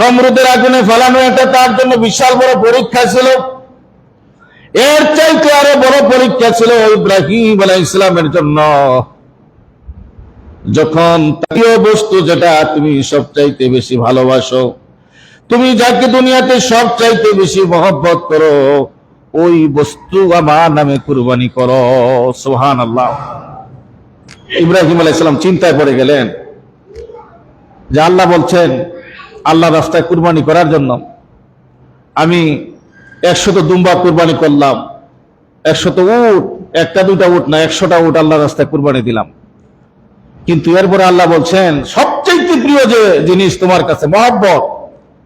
নমরুদের আগুনে ফেলানো এটা তার জন্য বিশাল বড় পরীক্ষা ছিল। এর চাইতে আরও বড় পরীক্ষা ছিল ইব্রাহিম আলাই ইসলামের জন্য। যখন বস্তু যেটা তুমি সবচাইতে বেশি ভালোবাসো, তুমি যাকে দুনিয়াতে সব চাইতে বেশি মহব্বত করো, ওই বস্তু আমার নামে কুরবানি করো। সোহান আল্লাহ ইব্রাহিম আলাইসালাম চিন্তায় পড়ে গেলেন যে আল্লাহ বলছেন আল্লাহ রাস্তায় কুরবানি করার জন্য। আমি একশত দুম্বা কুরবানি করলাম। একশত উট, একটা দুটা উট না, একশোটা উট আল্লাহ রাস্তায় কুরবানি দিলাম। কিন্তু এরপরে আল্লাহ বলছেন সবচেয়ে প্রিয় যে জিনিস তোমার কাছে, মহব্বত,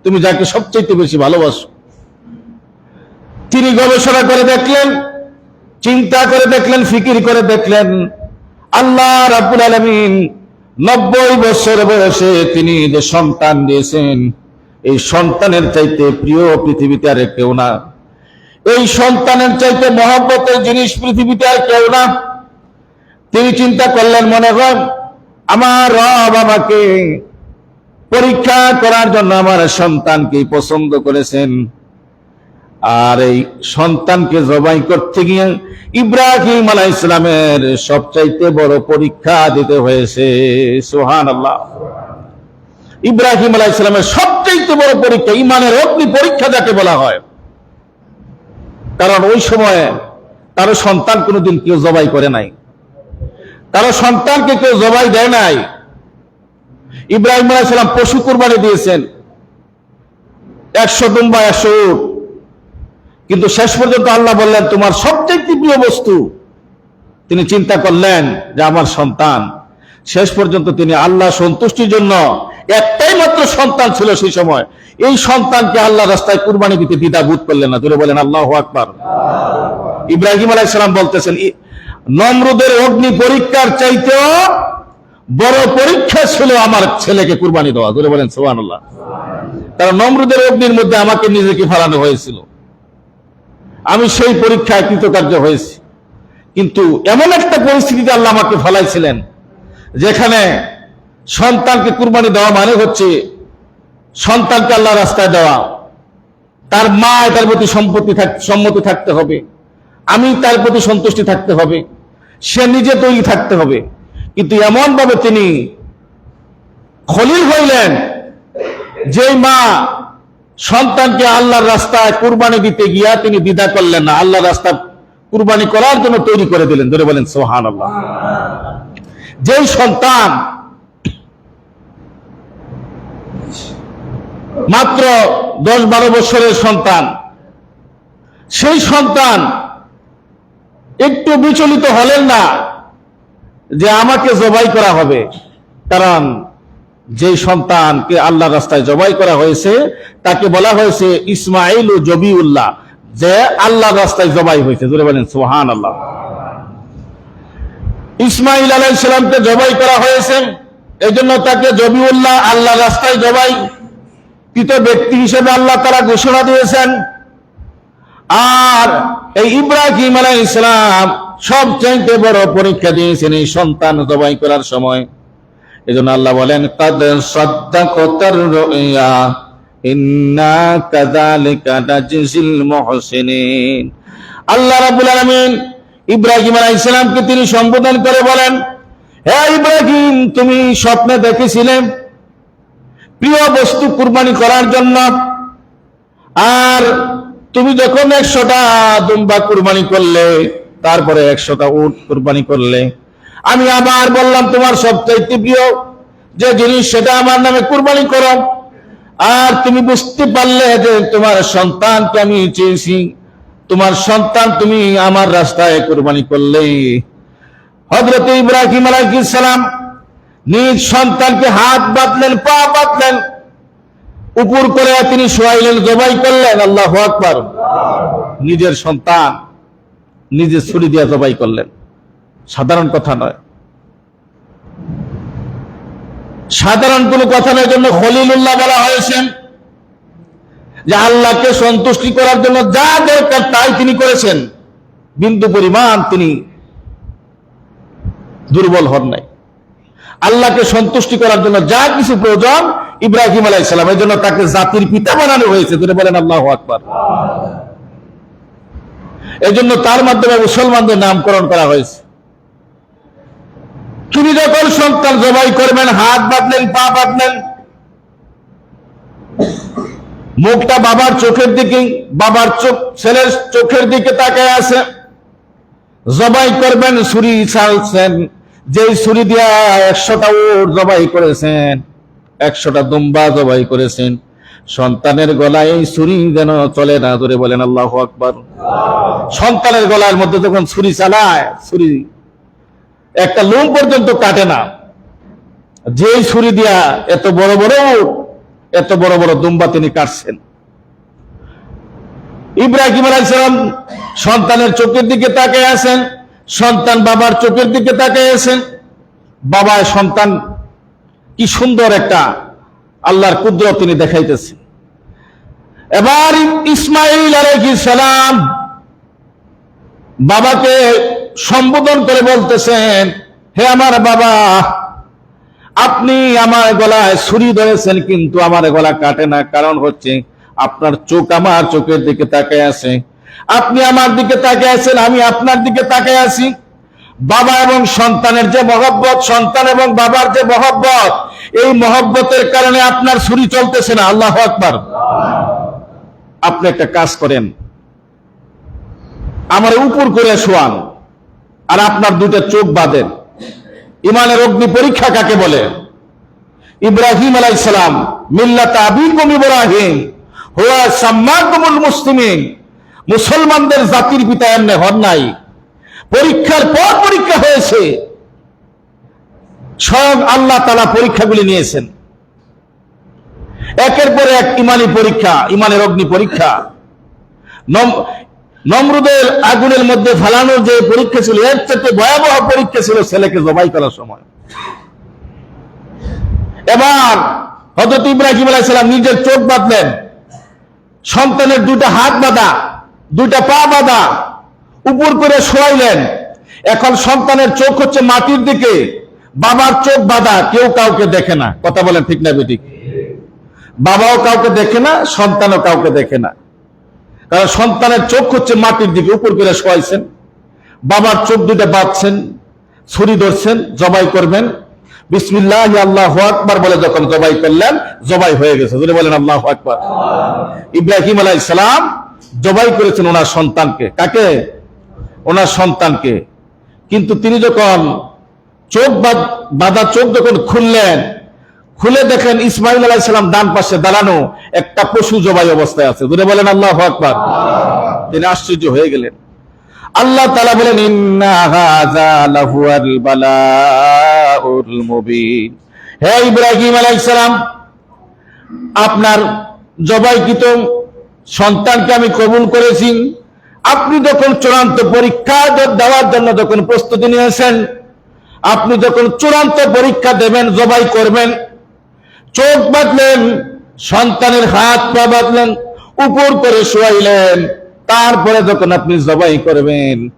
তুমি যাকে সবচেয়ে বেশি ভালোবাসো। তিনি গবেষণা করে দেখলেন, চিন্তা করে দেখলেন, ফিকির করে দেখলেন, আল্লাহ রাব্বুল আলামিন নব্বই বছর বয়সে তিনি যে সন্তান দিয়েছেন, এই সন্তানের চাইতে প্রিয় পৃথিবীতে আর কেউ না। এই সন্তানের চাইতে মহব্বতের জিনিস পৃথিবীতে আর কেউ না। তিনি চিন্তা করলেন, মনে হয় আমার রব আমাকে পরীক্ষা করার জন্য আমার সন্তানকে পছন্দ করেছেন। আর এই সন্তানকে জবাই করতে গিয়ে ইব্রাহিম আলাহ ইসলামের সবচাইতে বড় পরীক্ষা দিতে হয়েছে। সোহান আল্লাহ ইব্রাহিম আলাহ ইসলামের সবচাইতে বড় পরীক্ষা, ইমানের অগ্নি পরীক্ষা যাকে বলা হয়। কারণ ওই সময়ে তারও সন্তান কোনোদিন কেউ জবাই করে নাই। তারও সন্তানকে কেউ জবাই দেয় নাই। ইব্রাহিম আলাইসালাম পশু কুরবানি দিয়েছেন। একশো দুম্বা, একশো উট। কিন্তু শেষ পর্যন্ত আল্লাহ বললেন, তোমার সবচেয়ে প্রিয় বস্তু। তিনি চিন্তা করলেন যে, আমার সন্তান। শেষ পর্যন্ত তিনি আল্লাহ সন্তুষ্টির জন্য একটাই মাত্র সন্তান ছিল সেই সময়। এই সন্তানকে আল্লাহ রাস্তায় কুরবানি দিতে দ্বিধা বোধ করলেন না। জোরে বলেন, আল্লাহ আকবার। ইব্রাহিম আলাইসালাম বলতেছেন, "ই- নমরুদের অগ্নি পরীক্ষার চাইতেও বড় পরীক্ষা ছিল আমার ছেলেকে কুরবানি দেওয়া। জোরে বলেন সোহানুল্লাহ কারণ নমরুদের অগ্নির মধ্যে আমাকে নিজেকে ফেলানো হয়েছিল। আমি সেই পরীক্ষায় কৃতকার্য হয়েছি। কিন্তু এমন একটা পরিস্থিতিতে আল্লাহ আমাকে ফেলাইছিলেন, যেখানে সন্তানকে কুরবানি দেওয়া মানে হচ্ছে সন্তানকে আল্লাহ রাস্তায় দেওয়া। তার মা তার প্রতি সম্পত্তি সম্মতি থাকতে হবে। আমি তার প্রতি সন্তুষ্টি থাকতে হবে। সে নিজে তৈরি থাকতে হবে। কিন্তু এমন ভাবে তিনি খলিল হইলেন, যেই মা সন্তানকে আল্লাহর রাস্তায় কুরবানি দিতে গিয়া তিনি দ্বিধা করলেন না। আল্লাহর রাস্তা কুরবানি করার জন্য তৈরি করে দিলেন। ধরে বলেন সোহান আল্লাহ যেই সন্তান মাত্র দশ বারো বছরের সন্তান, সেই সন্তান একটু বিচলিত হলেন না যে আমাকে জবাই করা হবে। কারণ যে সন্তানকে আল্লাহ রাস্তায় জবাই করা হয়েছে, তাকে বলা হয়েছে ইসমাইল ও জবিউল্লাহ, যে আল্লাহ রাস্তায় জবাই হয়েছে। জোরে বলেন সোহান আল্লাহ ইসমাইল আলাই জবাই করা হয়েছে এই জন্য তাকে জবিউল্লাহ আল্লাহ রাস্তায় জবাই। কৃত ব্যক্তি হিসেবে আল্লাহ তারা ঘোষণা দিয়েছেন। আর এই ইব্রাহিম আলাই ইসলাম সবচাইতে বড় পরীক্ষা দিয়েছেন এই সন্তান জবাই করার সময়। এজন্য আল্লাহ বলেন, কাদ সাদ্দাকাতার রুয়া ইন্না নাজজিল মুহসিনিন। আল্লাহ রাব্বুল আলামিন ইব্রাহিম আলাইহিস সালামকে তিনি সম্বোধন করে বলেন, হে ইব্রাহিম, তুমি স্বপ্নে দেখেছিলে প্রিয় বস্তু কুরবানি করার জন্য। আর তুমি যখন একশোটা দুম্বা কুরবানি করলে, তারপরে একশোটা উট কুরবানি করলে আমি আবার বললাম, তোমার সবচাইতে প্রিয় যে জিনিস সেটা আমার নামে কুরবানি করো। আর তুমি বুঝতে পারলে যে তোমার সন্তানকে আমি চেয়েছি। তোমার সন্তান তুমি আমার রাস্তায় কুরবানি করলে। হজরত ইব্রাহিম আলাইহিস সালাম নিজ সন্তানকে হাত বাঁধলেন, পা বাঁধলেন। উপর করে তিনি শোয়াইলেন, জবাই করলেন, আল্লাহ আকবার। নিজের সন্তান নিজে ছুরি দিয়ে জবাই করলেন। সাধারণ কথা নয়। সাধারণ কোনো কথা নয় জন্য খলিলুল্লাহ বলা হয়েছে যে আল্লাহকে সন্তুষ্টি করার জন্য যা দরকার তাই তিনি করেছেন। বিন্দু পরিমাণ তিনি দুর্বল হন নাই। আল্লাহকে সন্তুষ্টি করার জন্য যা কিছু প্রয়োজন ইব্রাহিম আলাইসালাম এই জন্য তাকে জাতির পিতা বানানো হয়েছে। তিনি বলেন, আল্লাহ আকবার। এই জন্য তার মাধ্যমে মুসলমানদের নামকরণ করা হয়েছে। তিনি যখন সন্তান জবাই করবেন, হাত বাঁধলেন, পা বাঁধলেন, মুখটা বাবার চোখের দিকে, বাবার চোখ, ছেলের চোখের দিকে তাকায় আছে। জবাই করবেন, ছুরি চালছেন যেই ছুরি দিয়া একশোটা ওর জবাই করেছেন, একশোটা দুম্বা জবাই করেছেন। সন্তানের গলায় এই ছুরি যেন চলে না ধরে বলেন আল্লাহ আকবার। সন্তানের গলার মধ্যে যখন ছুরি চালায়, ছুরি একটা লোম পর্যন্ত কাটে না। যেই ছুরি দিয়া এত বড় বড় এত বড় বড় দুম্বা তিনি কাটছেন। ইব্রাহিম আলাইসালাম সন্তানের চোখের দিকে তাকে আছেন, সন্তান বাবার চোখের দিকে তাকিয়ে আছেন। বাবা সন্তান কি সুন্দর একটা আল্লাহর কুদরত তিনি দেখাইতেছেন। এবার ইসমাইল আলাইহিস সালাম বাবাকে সম্বোধন করে বলতেছেন, হে আমার বাবা, আপনি আমার গলায় ছুরি ধরেছেন, কিন্তু আমার গলা কাটে না। কারণ হচ্ছে আপনার চোখ আমার চোখের দিকে তাকায় আছে। আপনি আমার দিকে তাকিয়ে আছেন, আমি আপনার দিকে তাকিয়ে আছি। বাবা এবং সন্তানের যে মহব্বত, সন্তান এবং বাবার যে মহব্বত, এই মহব্বতের কারণে আপনার ছুরি চলতেছে না। আল্লাহ আকবার। আপনি একটা কাজ করেন। আমার উপর করে শোয়ান। আর আপনার দুটো চোখ বাঁধেন। ইমানের অগ্নি পরীক্ষা কাকে বলে? ইব্রাহিম আলাইসালাম মিল্লাত আবিকুম ইব্রাহিম, হুয়া মুসলিমিন। মুসলমানদের জাতির পিতা এমনি হন নাই। পরীক্ষার পর পরীক্ষা হয়েছে। স্বয়ং আল্লাহ তালা পরীক্ষাগুলি নিয়েছেন। একের পর এক ইমানি পরীক্ষা ইমানের অগ্নি পরীক্ষা। নমরুদের আগুনের মধ্যে ফেলানোর যে পরীক্ষা ছিল, এর থেকে ভয়াবহ পরীক্ষা ছিল ছেলেকে জবাই করার সময়। এবার হজরত ইব্রাহিম আলাইসালাম নিজের চোখ বাঁধলেন। সন্তানের দুটা হাত বাঁধা দুটা পা বাঁধা, উপর করে শোয়াইলেন এখন সন্তানের চোখ হচ্ছে মাটির দিকে, বাবার চোখ বাঁধা, কেউ কাউকে দেখে না। কথা বলেন ঠিক না, বেঠিক? বাবাও কাউকে দেখে না, সন্তানও কাউকে দেখে না। কারণ সন্তানের চোখ হচ্ছে মাটির দিকে, উপর করে শোয়াইছেন। বাবার চোখ দুটো বাঁধছেন, ছুরি ধরছেন, জবাই করবেন। বিসমিল্লাহ, আল্লাহ আকবার বলে যখন জবাই করলেন, জবাই হয়ে গেছে। বলেন, আল্লাহ আকবার। ইব্রাহিম আলাই সালাম জবাই করেছেন ওনার সন্তানকে। কাকে? ওনার সন্তানকে। কিন্তু তিনি যখন চোখ বাঁধা চোখ যখন খুললেন খুলে দেখেন ইসমাইল আলাহ সালাম ডান পাশে দাঁড়ানো একটা পশু জবাই অবস্থায় আছে। দূরে বলেন, আল্লাহ আকবার। তিনি আশ্চর্য হয়ে গেলেন। আল্লাহ তালা বলেন হে ইব্রাহিম আলাইহিস সালাম, আপনার জবাইকৃত সন্তানকে আমি কবুল করেছি। আপনি যখন চূড়ান্ত পরীক্ষা দেওয়ার জন্য যখন প্রস্তুতি নিয়েছেন, আপনি যখন চূড়ান্ত পরীক্ষা দেবেন, জবাই করবেন চোখ বাঁধলেন, সন্তানের হাত পা বাঁধলেন, উপর করে শোয়াইলেন। তারপরে যখন আপনি জবাই করবেন,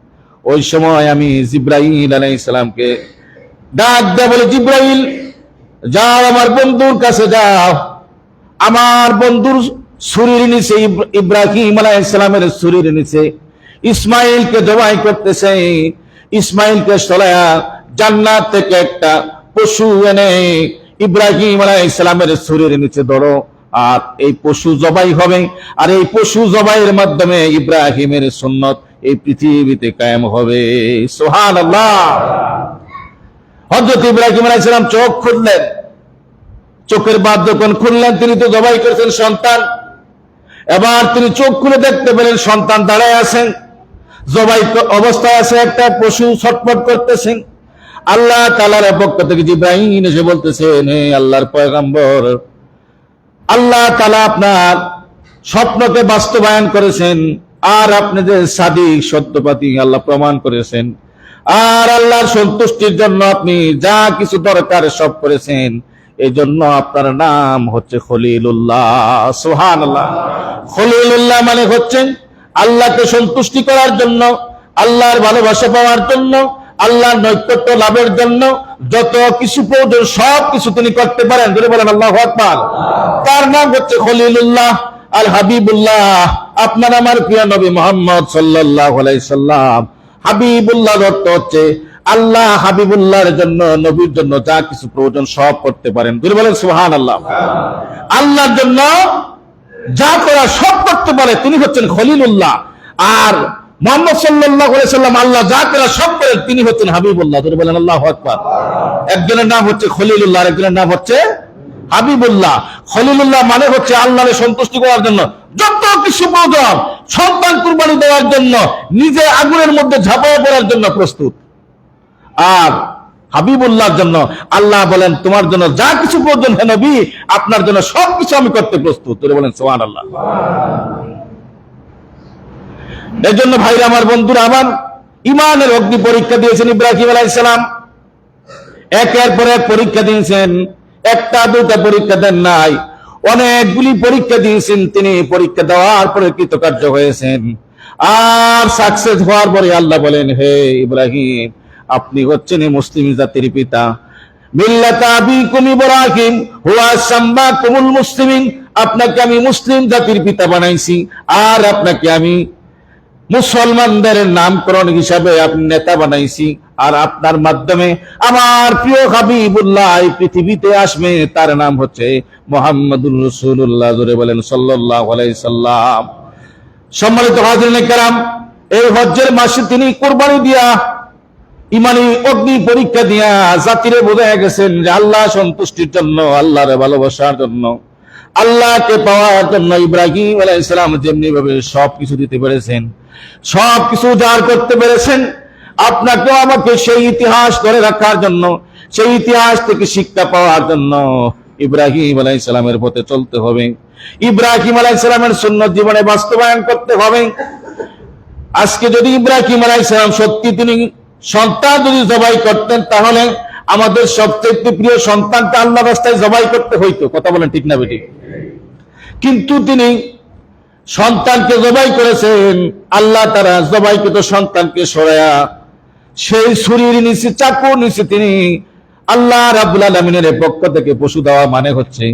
ওই সময় আমি জিব্রাইল আলাইহিস সালামকে ডাক দেয়া বলে, জিব্রাইল, যাও আমার বন্ধুর কাছে যাও। আমার বন্ধুর শরীর নিচে ইব- ইব্রাহিম আলাইসালামের শরীর নিচে ইসমাইলকে জবাই করতেছে। ইসমাইলকে সলায়া জান্নাত থেকে একটা পশু এনে ইব্রাহিম আলাইসালামের শরীর নিচে ধরো, আর এই পশু জবাই হবে। আর এই পশু জবাইয়ের মাধ্যমে ইব্রাহিমের সুন্নত এই পৃথিবীতে কায়েম হবে। সোহান আল্লাহ হজরত ইব্রাহিম আলাইসালাম চোখ খুললেন। চোখের বাদ যখন খুললেন, তিনি তো জবাই করেছেন সন্তান। এবার তিনি চোখ খুলে দেখতে পেলেন, সন্তান দাঁড়ায় আছেন। জবাই অবস্থায় আছে একটা পশু ছটপট করতেছেন। আল্লাহ তালার পক্ষ থেকে জিব্রাহিম এসে বলতেছেন হে আল্লাহর পয়গম্বর, আল্লাহ তালা আপনার স্বপ্নকে বাস্তবায়ন করেছেন, আর আপনি যে সাদিক সত্যপাতি আল্লাহ প্রমাণ করেছেন, আর আল্লাহর সন্তুষ্টির জন্য আপনি যা কিছু দরকার সব করেছেন এই জন্য আপনার নাম হচ্ছে খলিলুল্লাহ। সোহান আল্লাহ খলিলুল্লাহ মানে হচ্ছেন আল্লাহকে সন্তুষ্টি করার জন্য, আল্লাহর ভালোবাসা পাওয়ার জন্য আল্লাহর নৈকট্য লাভের জন্য যত কিছু প্রয়োজন, সব কিছু তিনি করতে পারেন। ধরে বলেন, আল্লাহ আকবার। তার নাম হচ্ছে খলিলুল্লাহ আল হাবিবুল্লাহ। আপনার আমার প্রিয় নবী মোহাম্মদ আলাইহি সাল্লাম। হাবিবুল্লাহ অর্থ হচ্ছে আল্লাহ হাবিবুল্লাহর জন্য, নবীর জন্য যা কিছু প্রয়োজন, সব করতে পারেন। ধরে বলেন সুবহান আল্লাহ আল্লাহর জন্য যা করা সব করতে পারে, তিনি হচ্ছেন খলিলুল্লাহ। আর মোহাম্মদ আলাইহি সাল্লাম আল্লাহ যা করা সব করেন তিনি হচ্ছেন হাবিবুল্লাহ। ধরে বলেন, আল্লাহু আকবার। একজনের নাম হচ্ছে খলিলুল্লাহ আরেকজনের নাম হচ্ছে হাবিবুল্লাহ। খলিলুল্লাহ মানে হচ্ছে আল্লাহরে সন্তুষ্টি করার জন্য যত কিছু প্রয়োজন, সন্তান কুরবানি দেওয়ার জন্য নিজে আগুনের মধ্যে ঝাঁপায় পড়ার জন্য প্রস্তুত। আর হাবিবুল্লাহর জন্য আল্লাহ বলেন, তোমার জন্য যা কিছু প্রয়োজন হে আপনার জন্য সব কিছু আমি করতে প্রস্তুত। তোরে বলেন সোহান আল্লাহ এর জন্য ভাইরা আমার বন্ধুরা, আমার ইমানের অগ্নি পরীক্ষা দিয়েছেন ইব্রাহিম আলাইসালাম একের পর এক পরীক্ষা দিয়েছেন, একটা, দুটা পরীক্ষা দেন নাই। অনেকগুলি পরীক্ষা দিয়েছেন, তিনি পরীক্ষা দেওয়ার পরে কৃতকার্য হয়েছেন। আর সাকসেস হওয়ার পরে আল্লাহ বলেন, হে ইব্রাহিম, আপনি হচ্ছেন মুসলিম জাতির পিতা। আপনাকে আমি মুসলিম জাতির পিতা বানাইছি, আর আপনাকে আমি মুসলমানদের নামকরণ হিসাবে আপনি নেতা বানাইছি, আর আপনার মাধ্যমে আমার প্রিয় হাবিবুল্লাহ পৃথিবীতে আসবে, তার নাম হচ্ছে মোহাম্মদুর রসুল্লাহ জোরে বলেন সাল্লাহ সাল্লাম। সম্মানিত হাজির কারাম, এই হজ্জের মাসে তিনি কোরবানি দিয়া, ইমানি অগ্নি পরীক্ষা দিয়া জাতিরে বোঝা গেছেন আল্লাহ সন্তুষ্টির জন্য, আল্লাহরে ভালোবাসার জন্য। আল্লাহকে পাওয়ার জন্য ইব্রাহিম আলাইসালাম যেমনি ভাবে সব কিছু দিতে পেরেছেন সব কিছু উজাড় করতে পেরেছেন, আপনাকেও আমাকে সেই ইতিহাস ধরে রাখার জন্য, সেই ইতিহাস থেকে শিক্ষা পাওয়ার জন্য ইব্রাহিম আলাইসালামের পথে চলতে হবে। ইব্রাহিম আলাইসালামের সুন্নত জীবনে বাস্তবায়ন করতে হবে। আজকে যদি ইব্রাহিম আলাইসালাম সত্যি তিনি সন্তান যদি জবাই করতেন, তাহলে আমাদের সবচেয়ে প্রিয় সন্তানকে আল্লাহ রাস্তায় জবাই করতে হইতো। কথা বলেন ঠিক না বেটি কিন্তু তিনি সন্তানকে জবাই করেছেন, আল্লাহ তারা জবাই জবাইকৃত সন্তানকে সরায়া সেই ছুরির নিচে, চাকুর নিচে তিনি আল্লাহ রাবুল আলমিনের পক্ষ থেকে পশু দেওয়া মানে হচ্ছে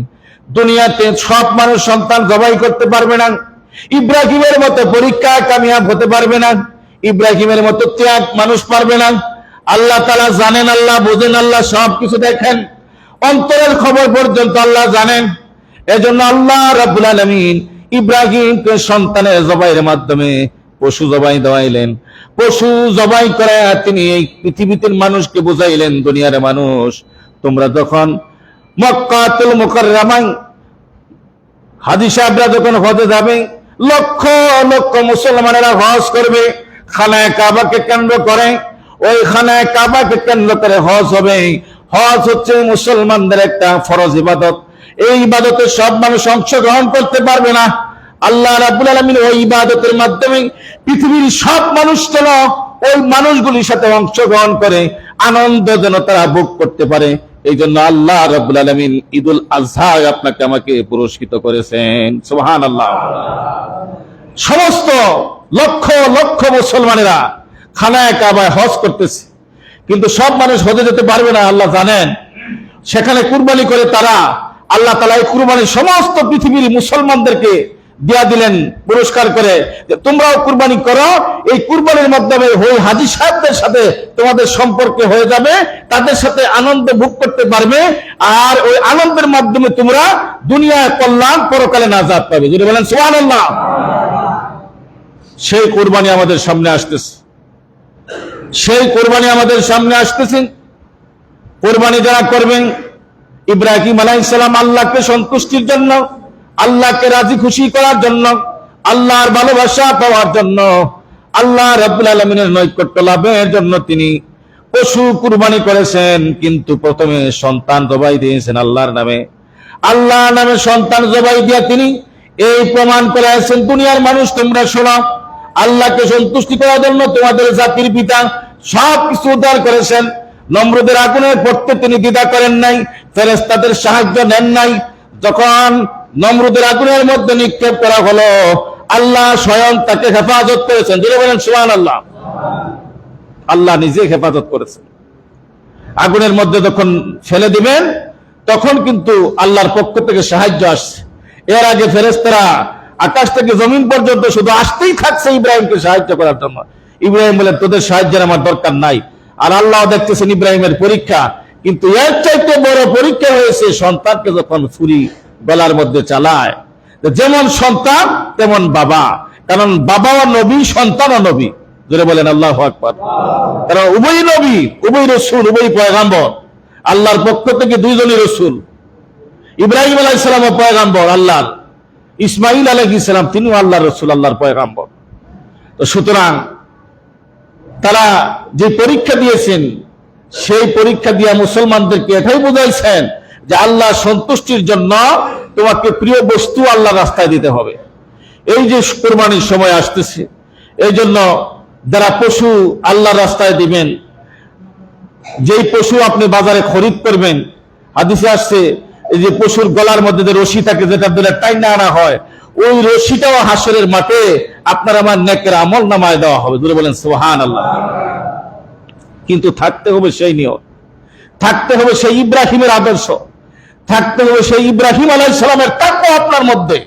দুনিয়াতে সব মানুষ সন্তান জবাই করতে পারবে না, ইব্রাহিমের মতো পরীক্ষা কামিয়াব হতে পারবে না, ইব্রাহিমের মতো ত্যাগ মানুষ পারবে না আল্লাহ তালা জানেন আল্লাহ, বোঝেন আল্লাহ সব কিছু দেখেন। অন্তরের খবর পর্যন্ত আল্লাহ জানেন। এজন্য আল্লাহ রাবুল আলমিন ইব্রাহিমকে সন্তানের জবাইয়ের মাধ্যমে পশু জবাই দেওয়াইলেন। পশু জবাই করে তিনি এই পৃথিবীতে মানুষকে বুঝাইলেন, দুনিয়ার মানুষ। তোমরা যখন মক্কাতুল মুকাররামাই হাজি সাহেবরা যখন হজে যাবে, লক্ষ লক্ষ মুসলমানেরা হজ করবে, খানায় কাবাকে কেন্দ্র করে। ওই খানায় কাবাকে কেন্দ্র করে হজ হবে। হজ হচ্ছে মুসলমানদের একটা ফরজ ইবাদত। এই ইবাদতে সব মানুষ অংশগ্রহণ করতে পারবে না। আল্লাহ রাবুল আলমিন ওই ইবাদতের মাধ্যমে পৃথিবীর সব মানুষ যেন ওই মানুষগুলির সাথে অংশগ্রহণ করে, আনন্দ যেন তারা ভোগ করতে পারে। এই জন্য আল্লাহ রাবুল আলমিন ঈদুল আজহা আপনাকে আমাকে পুরস্কৃত করেছেন। সুহান আল্লাহ সমস্ত লক্ষ লক্ষ মুসলমানেরা খানায় কাবায় হজ করতেছে। কিন্তু সব মানুষ হজে যেতে পারবে না, আল্লাহ জানেন। সেখানে কুরবানি করে তারা আল্লাহ তালা এই কুরবানি সমস্ত পৃথিবীর মুসলমানদেরকে দিয়া দিলেন, পুরস্কার করে তোমরাও কুরবানি করো, এই কুরবানির মাধ্যমে ওই হাজি সাহেবদের সাথে তোমাদের সম্পর্কে হয়ে যাবে, তাদের সাথে আনন্দ ভোগ করতে পারবে, আর ওই আনন্দের মাধ্যমে তোমরা দুনিয়ায় কল্যাণ পরকালে নাজাদ পাবে। যদি বলেন সোহান সেই কুরবানি আমাদের সামনে আসতেছে। সেই কোরবানি আমাদের সামনে আসতেছে। কোরবানি যারা করবেন, ইব্রাহিম আলাইসালাম আল্লাহকে সন্তুষ্টির জন্য, আল্লাহকে রাজি খুশি করার জন্য, আল্লাহর ভালোবাসা পাওয়ার জন্য, আল্লাহ রাবুল আলমিনের নৈকট্য লাভের জন্য তিনি পশু কুরবানি করেছেন, কিন্তু প্রথমে সন্তান জবাই দিয়েছেন আল্লাহর নামে। আল্লাহ নামে সন্তান জবাই দিয়া তিনি এই প্রমাণ করে আছেন দুনিয়ার মানুষ তোমরা শোনো, আল্লাহকে সন্তুষ্টি করার জন্য তোমাদের জাতির পিতা সব কিছু উদ্ধার করেছেন। নম্রদের আগুনের পড়তে তিনি দ্বিধা করেন নাই ফেরেস্তাদের সাহায্য নেন নাই। যখন নম্রদের আগুনের মধ্যে নিক্ষেপ করা হলো, আল্লাহ স্বয়ং তাকে হেফাজত করেছেন। যেটা বলেন সুহান আল্লাহ আল্লাহ নিজে হেফাজত করেছেন। আগুনের মধ্যে যখন ফেলে দিবেন, তখন কিন্তু আল্লাহর পক্ষ থেকে সাহায্য আসছে। এর আগে ফেরেস্তারা আকাশ থেকে জমিন পর্যন্ত শুধু আসতেই থাকছে ইব্রাহিমকে সাহায্য করার জন্য। ইব্রাহিম বলে, তোদের সাহায্যের আমার দরকার নাই। আর আল্লাহ দেখতেছেন ইব্রাহিমের পরীক্ষা। কিন্তু এর চাইতে বড় পরীক্ষা হয়েছে সন্তানকে যখন ছুরি গলার মধ্যে চালায়। যেমন সন্তান, তেমন বাবা। কারণ বাবাও নবী সন্তানও নবী। জোরে বলেন, আল্লাহ আকবর। কারণ উভয় নবী উভয় রসুল উভয় পয়গাম্বর। আল্লাহর পক্ষ থেকে দুইজনই রসুল। ইব্রাহিম আলাহ ইসলাম পয়গাম্বর, আল্লাহর। ইসমাইল আলহ ইসলাম তিনিও আল্লাহ রসুল, আল্লাহর পয়গাম্বর। তো সুতরাং তারা যে পরীক্ষা দিয়েছেন, সেই পরীক্ষা দিয়া মুসলমানদেরকে এটাই বুঝাইছেন যে আল্লাহ সন্তুষ্টির জন্য তোমাকে প্রিয় বস্তু আল্লাহ রাস্তায় দিতে হবে। এই যে কোরবানির সময় আসতেছে, এই জন্য যারা পশু আল্লাহ রাস্তায় দিবেন, যেই পশু আপনি বাজারে খরিদ করবেন, হাদিসে আসছে, এই যে পশুর গলার মধ্যে যে রশি থাকে, যেটা ধরে টাইনা আনা হয়, ওই রশিটাও হাসরের মাঠে আপনার আমার নেকের আমল নামায় দেওয়া হবে। দূরে বলেন সোহান আল্লাহ কিন্তু থাকতে হবে সেই নিয়ম থাকতে হবে সেই ইব্রাহিমের আদর্শ। থাকতে হবে সেই ইব্রাহিম আলাই সালামের তাক্য আপনার মধ্যে।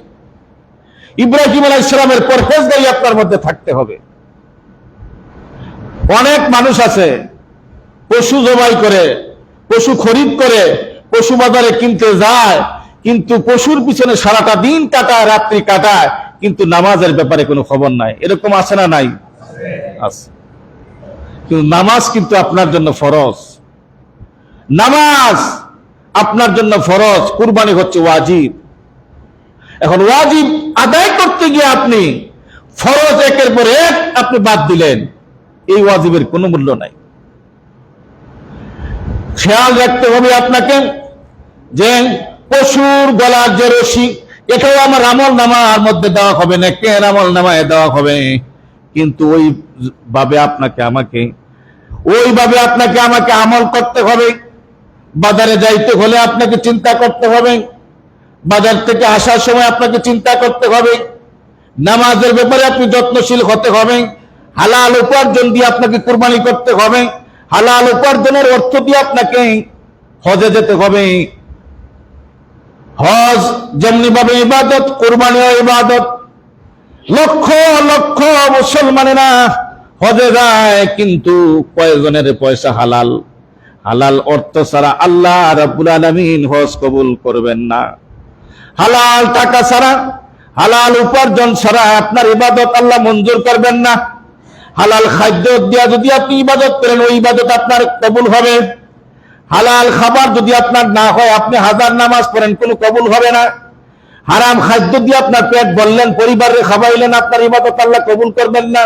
ইব্রাহিম আলাই সালামের পরহেজগারি আপনার মধ্যে থাকতে হবে। অনেক মানুষ আছে, পশু জবাই করে, পশু খরিদ করে, পশু বাজারে কিনতে যায়, কিন্তু পশুর পিছনে সারাটা দিন কাটায়, রাত্রি কাটায় কিন্তু নামাজের ব্যাপারে কোনো খবর নাই। এরকম আছে না নাই? আছে। কিন্তু নামাজ কিন্তু আপনার জন্য ফরজ। নামাজ আপনার জন্য ফরজ। কুরবানি হচ্ছে ওয়াজিব। এখন ওয়াজিব আদায় করতে গিয়ে আপনি ফরজ একের পর এক আপনি বাদ দিলেন। এই ওয়াজিবের কোনো মূল্য নাই। খেয়াল রাখতে হবে আপনাকে যে পশুর গলার যে রশি এটাও আমার আমল নামার মধ্যে দেওয়া হবে না কেন আমল নামায় দেওয়া হবে। কিন্তু ওই ভাবে আপনাকে আমাকে ওইভাবে আপনাকে আমাকে আমল করতে হবে। বাজারে যাইতে হলে আপনাকে চিন্তা করতে হবে। বাজার থেকে আসার সময় আপনাকে চিন্তা করতে হবে। নামাজের ব্যাপারে আপনি যত্নশীল হতে হবে। হালাল উপার্জন দিয়ে আপনাকে কোরবানি করতে হবে। হালাল উপার্জনের অর্থ দিয়ে আপনাকে হজে যেতে হবে। হজ যেমনি ভাবে ইবাদত কোরবানিও ইবাদত। লক্ষ লক্ষ মুসলমানেরা হজে যায়, কিন্তু কয়েকজনের পয়সা হালাল? হালাল অর্থ ছাড়া আল্লাহ আলামিন হজ কবুল করবেন না। হালাল টাকা ছাড়া, হালাল উপার্জন ছাড়া আপনার ইবাদত আল্লাহ মঞ্জুর করবেন না। হালাল খাদ্য দিয়া যদি আপনি ইবাদত করেন, ওই ইবাদত আপনার কবুল হবে। হালাল খাবার যদি আপনার না হয়, আপনি হাজার নামাজ পড়েন, কোনো কবুল হবে না। হারাম খাদ্য দিয়ে আপনার পেট বললেন পরিবারের খাবাইলেন আপনার ইবাদত আল্লাহ কবুল করবেন না।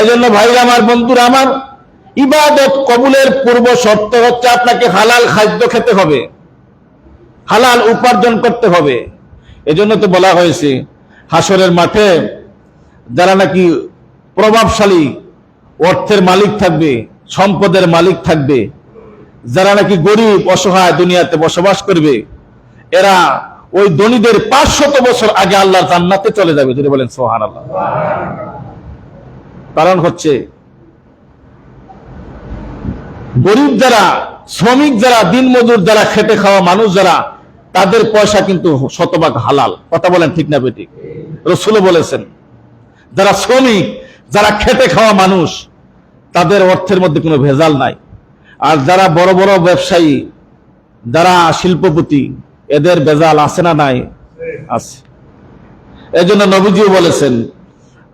এজন্য ভাই আমার, বন্ধুরা আমার, ইবাদত কবুলের পূর্ব শর্ত হচ্ছে আপনাকে হালাল খাদ্য খেতে হবে। হালাল উপার্জন করতে হবে। এজন্য তো বলা হয়েছে, হাসরের মাঠে যারা নাকি প্রভাবশালী অর্থের মালিক থাকবে, সম্পদের মালিক থাকবে যারা নাকি গরিব, অসহায় দুনিয়াতে বসবাস করবে, এরা ওই ধনীদের পাঁচশত বছর আগে আল্লাহর জান্নাতে চলে যাবে, যদি বলেন সোহান আল্লাহ কারণ হচ্ছে, গরিব যারা, শ্রমিক যারা, দিনমজুর যারা, খেটে খাওয়া মানুষ যারা, তাদের পয়সা কিন্তু শতভাগ হালাল। কথা বলেন ঠিক না বেটি রসুল বলেছেন, যারা শ্রমিক, যারা খেটে খাওয়া মানুষ, তাদের অর্থের মধ্যে কোনো ভেজাল নাই। আর যারা বড় বড় ব্যবসায়ী, যারা শিল্পপতি, এদের ভেজাল আছে না নাই? আছে। এজন্য নবীজিও বলেছেন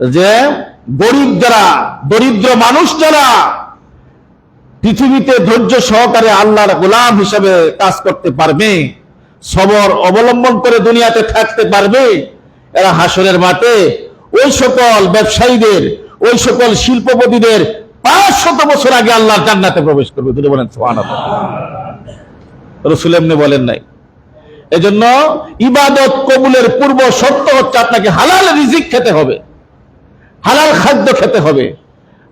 যে, গরিব যারা, দরিদ্র মানুষ যারা পৃথিবীতে ধৈর্য সহকারে আল্লাহর গোলাম হিসেবে কাজ করতে পারবে, সবর অবলম্বন করে দুনিয়াতে থাকতে পারবে, এরা হাসরের মাঠে ওই সকল ব্যবসায়ীদের, ওই সকল শিল্পপতিদের পাঁচ শত বছর আগে আল্লাহর জান্নাতে প্রবেশ করবে দুটো বলেন রসুল এমনি বলেন নাই। এজন্য ইবাদত কবুলের পূর্ব শর্ত হচ্ছে আপনাকে হালাল রিজিক খেতে হবে, হালাল খাদ্য খেতে হবে।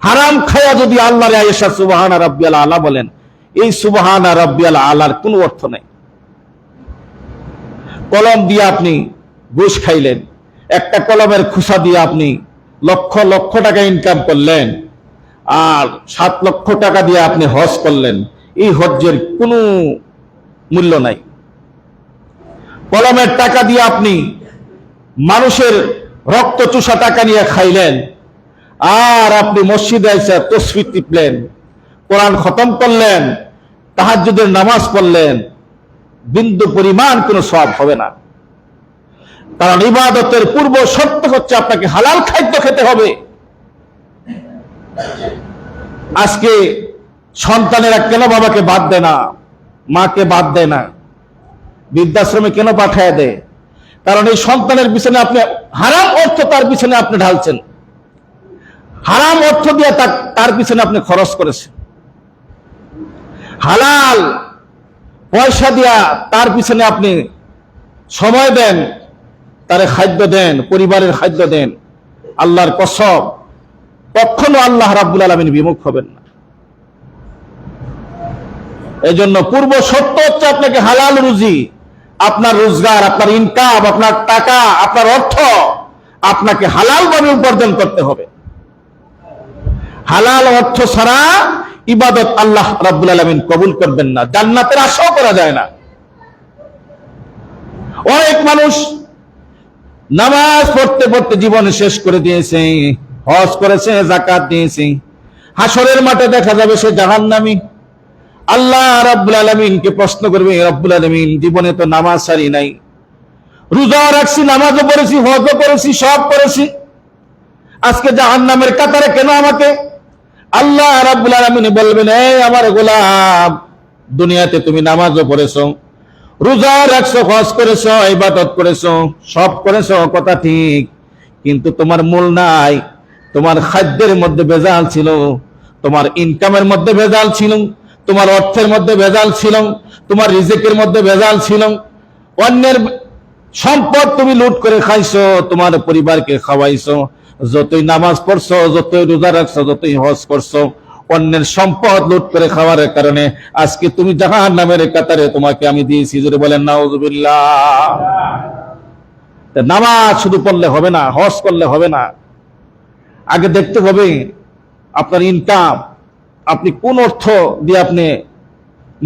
হারাম খায়া যদি আল্লাহর আয়েশা সুবাহানা রাব্বিয়াল আলা বলেন, এই সুবাহানা রাব্বিয়াল আলার কোনো অর্থ নেই। কলম দিয়ে আপনি ঘুষ খাইলেন, একটা কলমের খুসা দিয়ে আপনি লক্ষ লক্ষ টাকা ইনকাম করলেন আর সাত লক্ষ টাকা দিয়ে আপনি হজ করলেন, এই হজ্জের কোনো মূল্য নাই। কলমের টাকা দিয়ে আপনি মানুষের রক্ত চুষা টাকা নিয়ে খাইলেন, আর আপনি মসজিদে এসে তসফি টিপলেন, কোরআন খতম করলেন, তাহাজ্জুদের নামাজ পড়লেন, বিন্দু পরিমাণ কোনো সব হবে না। কারণ ইবাদতের পূর্ব শর্ত হচ্ছে আপনাকে হালাল খাদ্য খেতে হবে। আজকে সন্তানেরা কেন বাবাকে বাদ দেয় না? মাকে বাদ দেয় না? বৃদ্ধাশ্রমে কেন পাঠায় দেয়? কারণ এই সন্তানের পিছনে আপনি হারাম অর্থ তার পিছনে আপনি ঢালছেন। হারাম অর্থ দিয়ে তার পিছনে আপনি খরচ করেছেন। হালাল পয়সা দিয়া তার পিছনে আপনি সময় দেন, তারে খাদ্য দেন, পরিবারের খাদ্য দেন, আল্লাহর কসব কখনো আল্লাহ রাব্বুল আলমিন বিমুখ হবেন না। এই জন্য পূর্ব সত্য হচ্ছে আপনাকে হালাল রুজি, আপনার রোজগার, আপনার ইনকাম আপনার টাকা, আপনার অর্থ আপনাকে হালাল ভাবে উপার্জন করতে হবে। হালাল অর্থ ছাড়া ইবাদত আল্লাহ রাব্বুল আলমিন কবুল করবেন না, জান্নাতের আশাও করা যায় না। অনেক মানুষ নামাজ পড়তে পড়তে জীবন শেষ করে দিয়েছে হজ করেছে জাকাত দিয়েছে। হাসরের মাঠে দেখা যাবে সে জাহান্নামী। আল্লাহ রাব্বুল আলমিনকে প্রশ্ন করবে রব্বুল আলমিন, জীবনে তো নামাজ সারি নাই। রোজা রাখছি, নামাজও পড়েছি, হজও করেছি, সব করেছি। আজকে জাহান্নামের কাতারে কেন আমাকে? আল্লাহ রাব্বুল আলমিন বলবেন এই আমার গোলাম, দুনিয়াতে তুমি নামাজও পড়েছো, রোজা রাখছো, হজ করেছ, ইবাদত করেছ, সব করেছ, কথা ঠিক। কিন্তু তোমার মূল নাই। তোমার খাদ্যের মধ্যে ভেজাল ছিল, তোমার ইনকামের মধ্যে ভেজাল ছিল, তোমার অর্থের মধ্যে ভেজাল ছিল, তোমার রিজেকের মধ্যে ভেজাল ছিল, অন্যের সম্পদ তুমি লুট করে খাইছো, তোমার পরিবারকে খাওয়াইছো, যতই নামাজ পড়ছো, যতই রোজা রাখছো, যতই হজ করছ, অন্যের সম্পদ লুট করে খাওয়ার কারণে আজকে তুমি জাহান নামের কাতারে তোমাকে আমি দিয়েছি যদি বলেন, নাউজুবিল্লাহ। নামাজ শুধু পড়লে হবে না, হজ করলে হবে না। আগে দেখতে হবে আপনার ইনকাম আপনি কোন অর্থ দিয়ে আপনি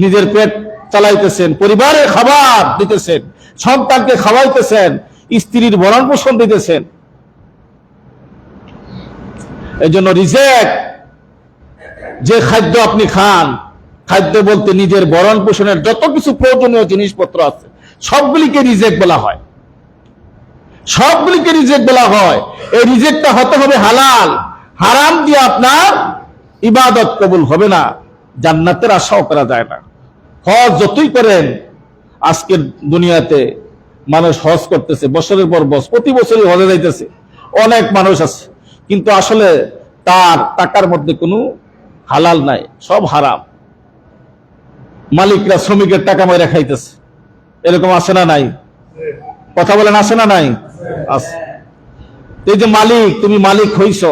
নিজের পেট চালাইতেছেন, পরিবারে খাবার দিতেছেন, সন্তানকে খাওয়াইতেছেন, স্ত্রীর ভরণ পোষণ দিতেছেন। এই জন্য রিজেক্ট যে খাদ্য আপনি খান, খাদ্য বলতে নিজের ভরণ পোষণের যত কিছু প্রয়োজনীয় জিনিসপত্র আছে, সবগুলিকে রিজেক্ট বলা হয়। সবগুলিকে রিজেক্ট বলা হয়। এই রিজেক্টটা হতে হবে হালাল। হারাম দিয়ে আপনার ইবাদত কবুল হবে না। জান্নাতের আশাও করা যায় না। হজ যতই করেন, আজকের দুনিয়াতে মানুষ হজ করতেছে, বছরের পর বছর, প্রতি বছরই হজে যাইতেছে। অনেক মানুষ আছে। কিন্তু আসলে তার টাকার মধ্যে কোনো হালাল নাই, সব হারাম। মালিকরা শ্রমিকের টাকা মেরে খাইতেছে। এরকম আসে না নাই? কথা বলেন, আসে না নাই? এই যে মালিক, তুমি মালিক হইছ।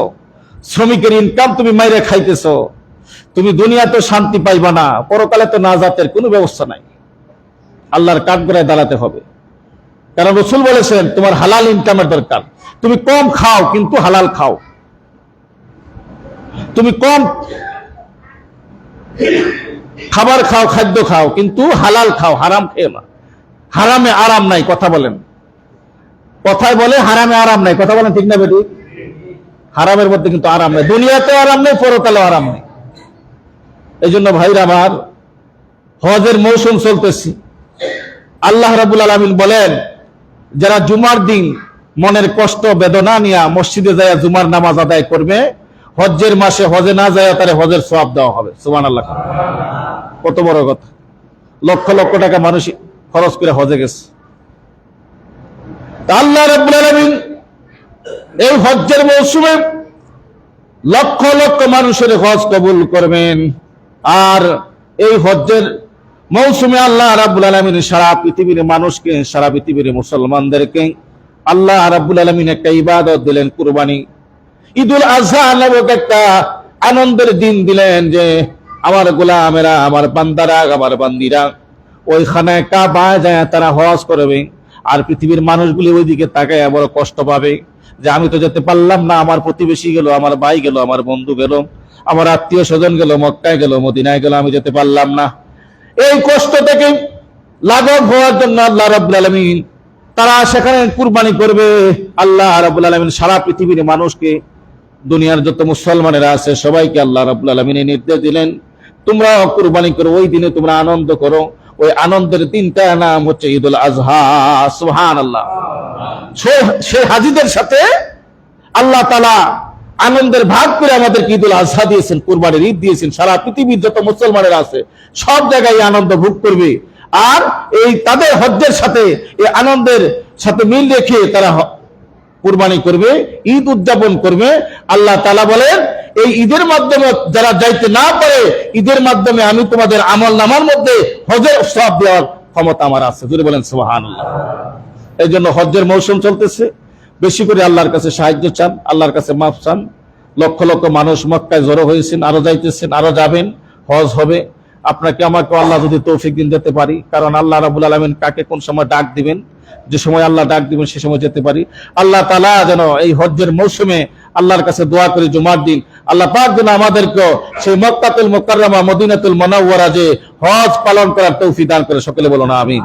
শ্রমিকের ইনকাম তুমি মাইরে খাইতেছ। তুমি দুনিয়াতে শান্তি পাইবা না। পরকালে তো না জাতের কোনো ব্যবস্থা নাই। আল্লাহর কাঠগড়ায় দাঁড়াতে হবে। কারণ রসুল বলেছেন, তোমার হালাল ইনকামের দরকার। তুমি কম খাও, কিন্তু হালাল খাও। তুমি কম খাবার খাও, খাদ্য খাও, কিন্তু হালাল খাও, হারাম খেয়ে না। হারামে আরাম নাই, কথা বলেন। কথায় বলে হারামে আরাম নাই। কথা বলেন ঠিক না বেটু? হারামের মধ্যে কিন্তু আরাম নেই। দুনিয়াতেও আরাম নেই, পরকালেও আরাম নেই। এই জন্য ভাইরা আমার, হজের মৌসুম চলতেছি। আল্লাহ রাবুল আলমিন বলেন, যারা জুমার দিন মনের কষ্ট, বেদনা নিয়ে মসজিদে যায় জুমার নামাজ আদায় করবে, হজ্জের মাসে হজে না যায় তারে হজের সব দেওয়া হবে। সুমান আল্লাহ কত বড় কথা। লক্ষ লক্ষ টাকা মানুষ খরচ করে হজে গেছে। আল্লাহ রাব্বুল আলামিন এই হজ্জের মৌসুমে লক্ষ লক্ষ মানুষের হজ কবুল করবেন। আর এই হজ্জের মৌসুমে আল্লাহ রাব্বুল আলামিন সারা পৃথিবীর মানুষকে, সারা পৃথিবীর মুসলমানদেরকে আল্লাহ রাব্বুল আলামিন একটা ইবাদত দিলেন, কুরবানি। ঈদুল আজহা নামক একটা আনন্দের দিন দিলেন যে আমার গোলামেরা, আমার বান্দারা, আমার বান্দিরা, ওইখানে কাবা যায় তারা হজ করবে। আর পৃথিবীর মানুষগুলি ওইদিকে তাকায় বড় কষ্ট পাবে যে আমি তো যেতে পারলাম না, আমার প্রতিবেশী গেল, আমার ভাই গেল, আমার বন্ধু গেল, আমার আত্মীয় স্বজন গেল, মক্কায় গেল, মদিনায় গেল, আমি যেতে পারলাম না। এই কষ্ট থেকে লাঘব হওয়ার জন্য আল্লাহ রাব্বুল আলামিন, তারা সেখানে কুরবানি করবে। আল্লাহ রাব্বুল আলামিন সারা পৃথিবীর মানুষকে, দুনিয়ার যত মুসলমানেরা আছে, সবাইকে আল্লাহ রাব্বুল আলামিন নির্দেশ দিলেন তোমরা কুরবানি করো, ওই দিনে তোমরা আনন্দ করো। ওই আনন্দের তিনটা নাম হচ্ছে ঈদুল আজহা, সুবহানাল্লাহ। সে- সে হাজিদের সাথে আল্লাহ তালা আনন্দের ভাগ করে আমাদের ঈদুল আজহা দিয়েছেন, কুরবানির ঈদ দিয়েছেন, সারা পৃথিবীর যত মুসলমানের আছে, সব জায়গায় আনন্দ ভোগ করবে। আর এই তাদের হজ্জের সাথে, এই আনন্দের সাথে মিল রেখে তারা কুরবানি করবে, ঈদ উদযাপন করবে। আল্লাহ তালা বলেন এই ঈদের মাধ্যমে যারা যাইতে না পারে, ঈদের মাধ্যমে আমি তোমাদের আমল নামার মধ্যে হজের সব দেওয়ার ক্ষমতা আমার আছে। যদি বলেন সুবাহান এই জন্য হজ্জের মৌসুম চলতেছে। বেশি করে আল্লাহর কাছে সাহায্য চান, আল্লাহর কাছে মাফ চান। লক্ষ লক্ষ মানুষ মক্কায় জড়ো হয়েছেন, আরও যাইতেছেন, আরও যাবেন, হজ হবে। আপনাকে আমাকে আল্লাহ যদি তৌফিক দিন যেতে পারি, কারণ আল্লাহ রাবুল আলমিন কাকে কোন সময় ডাক দিবেন, যে সময় আল্লাহ ডাক দিবেন, সে সময় যেতে পারি। আল্লাহ তালা যেন এই হজ্জের মৌসুমে আল্লাহর কাছে দোয়া করি জুমার দিন আল্লাহ পাক যেন আমাদেরকে সেই মক্কাতুল মোকাররমা, মদিনাতুল মনাওয়ারা যে হজ পালন করার তৌফি দান করে। সকলে বলো না আমিন।